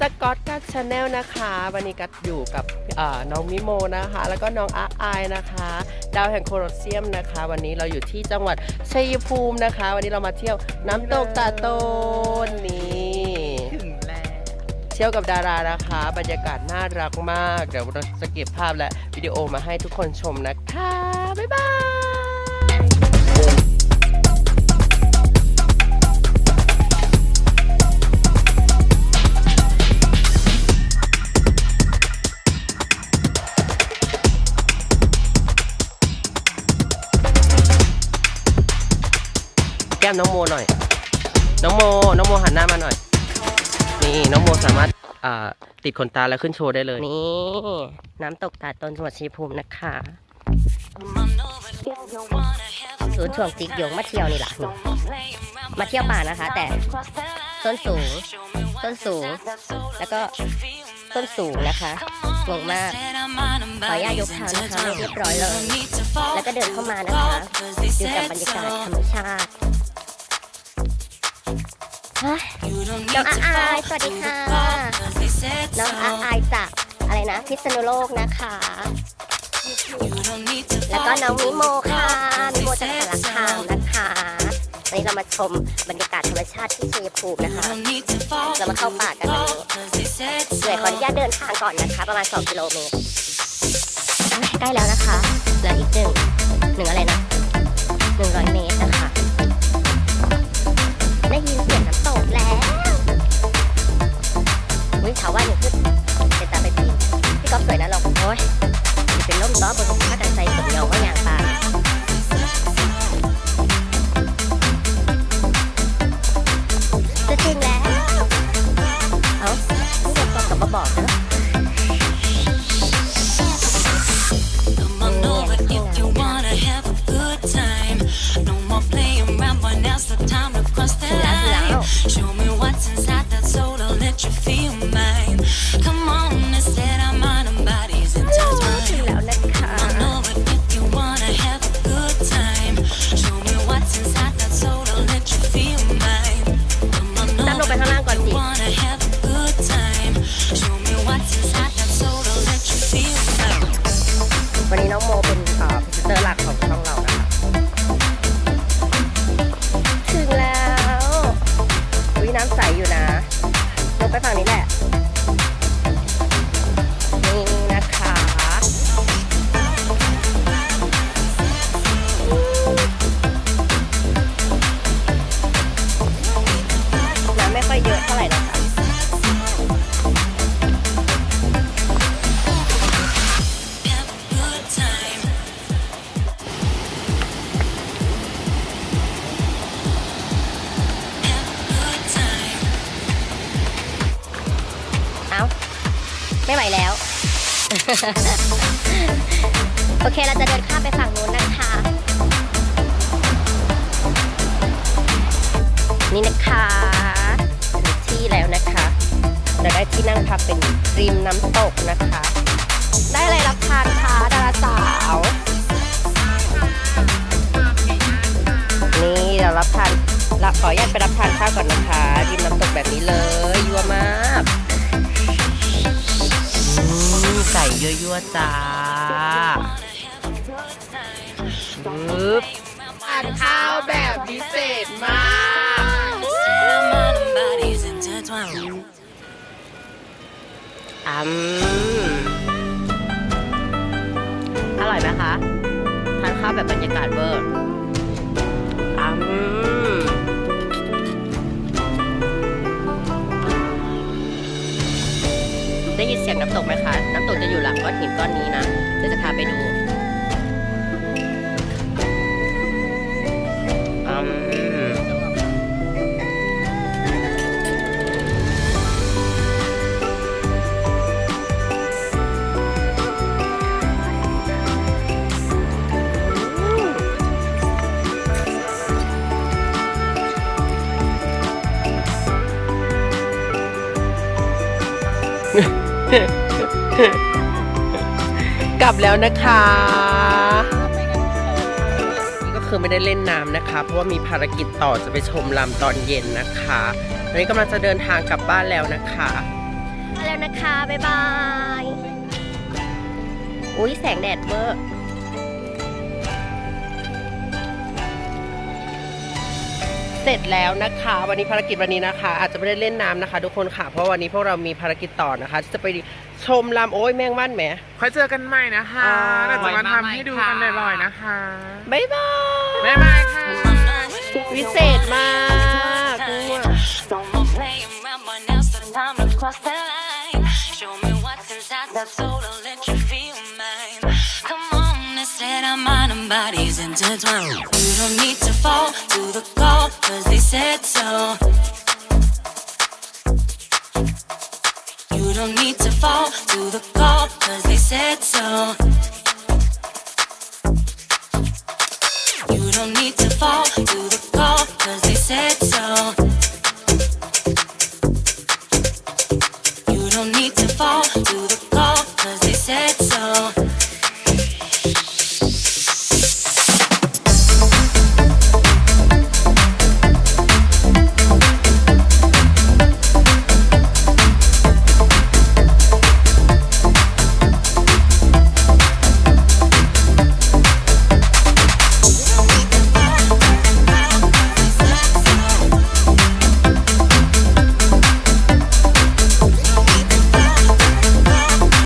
สกอตกัตชาแนลนะคะ วันนี้กัดอยู่กับน้องมิโมนะคะ แล้วก็น้องอาอายนะคะ ดาวแห่งโคลอสเซียมนะคะ วันนี้เราอยู่ที่จังหวัดชัยภูมินะคะ วันนี้เรามาเที่ยวน้ำตกตาโตนนี่ถึงแล้วเที่ยวกับดารานะคะ บรรยากาศน่ารักมาก เดี๋ยวเราจะเก็บภาพและวิดีโอมาให้ทุกคนชมนะคะ บ๊ายบาย แก้มน้องโมหน่อย น้องโม น้องโมหันหน้ามาหน่อย นี่น้องโมสามารถอ่าติดขนตาแล้วขึ้นโชว์ได้เลย นี่ น้ำตกตาดตนจังหวัดชัยภูมินะคะศูนย์ช่วงจิกหยงมาเที่ยวนี่แหละมาเที่ยวป่านะคะ แต่ต้นสูงต้นสูง แล้วก็ต้นสูงนะคะงงมากขออนุญาตยกเท้านะคะเรียบร้อยเลย แล้วก็เดินเข้ามานะคะดูกับบรรยากาศธรรมชาติ น้องอาอายสวัสดีค่ะ น้องอาอายจากอะไรนะ พิษณุโลกนะคะ แล้วก็น้องมิโมค่ะมิโมจากสารคามนะคะวันนี้เรามาชมบรรยากาศธรรมชาติที่ชัยภูมินะคะ เรามาเข้าป่ากันวันนี้เหนื่อยขออนุญาตเดินทางก่อนนะคะ ประมาณ 2 กิโลเมตรใกล้แล้วนะคะเหลืออีกหนึ่งหนึ่งอะไรนะหนึ่งร้อยเมตรนะคะ ได้ยินเสียงน้ำตกแล้วอุ้ยถามว่าหนูขึ้นเดี๋ยวตามไปพี่พี่ก๊อฟสวยนะเราโอ้ยมีเป็นล่มต้อบนผ้ากันใจสมเงาว่าอย่างตา ร์ห ไม่ไหวแล้ว โอเคเราจะเดินข้ามไปฝั่งนู้นนะคะ นี่นะคะถึงที่แล้วนะคะเราได้ที่นั่งพักเป็นริมน้ำตกนะคะ ได้อะไรรับทานคะดาราสาวนี่เรารับทานเราขออนุญาตไปรับทานข้าวก่อนนะคะริมน้ำตกแบบนี้เลย ยั่วๆจ้าปึ๊บทานข้าวแบบพิเศษมาก I'm on our bodies intertwined. อืมอร่อยไหมคะ ทานข้าวแบบบรรยากาศเวอร์ ก้อนนี้นะ เดี๋ยวจะพาไปดูอืม กลับแล้วนะคะนี่ก็คือไม่ได้เล่นน้ำนะคะ เพราะว่ามีภารกิจต่อจะไปชมลำตอนเย็นนะคะตอนนี้กำลังจะเดินทางกลับบ้านแล้วนะคะมาแล้วนะคะ บ๊ายบาย อุ้ยแสงแดดเวอร์ เสร็จแล้วนะคะ วันนี้ภารกิจวันนี้นะคะ อาจจะไม่ได้เล่นน้ำนะคะ ทุกคนค่ะ เพราะวันนี้พวกเรามีภารกิจต่อนะคะที่จะไปชมลำโอ้ยแมงมั่นแหม ค่อยเจอกันใหม่นะคะอ่า เราจะมาทำให้ดูกันบ่อยๆนะคะบ๊ายบาย บ๊ายบายค่ะ วิเศษมาก No more playing around, but now's the time to cross the line. Show me what's inside that soul, I'll let you bodies intertwined. You don't need to fall to the call, cause they said so. You don't need to fall to the call, cause they said so. You don't need to fall to the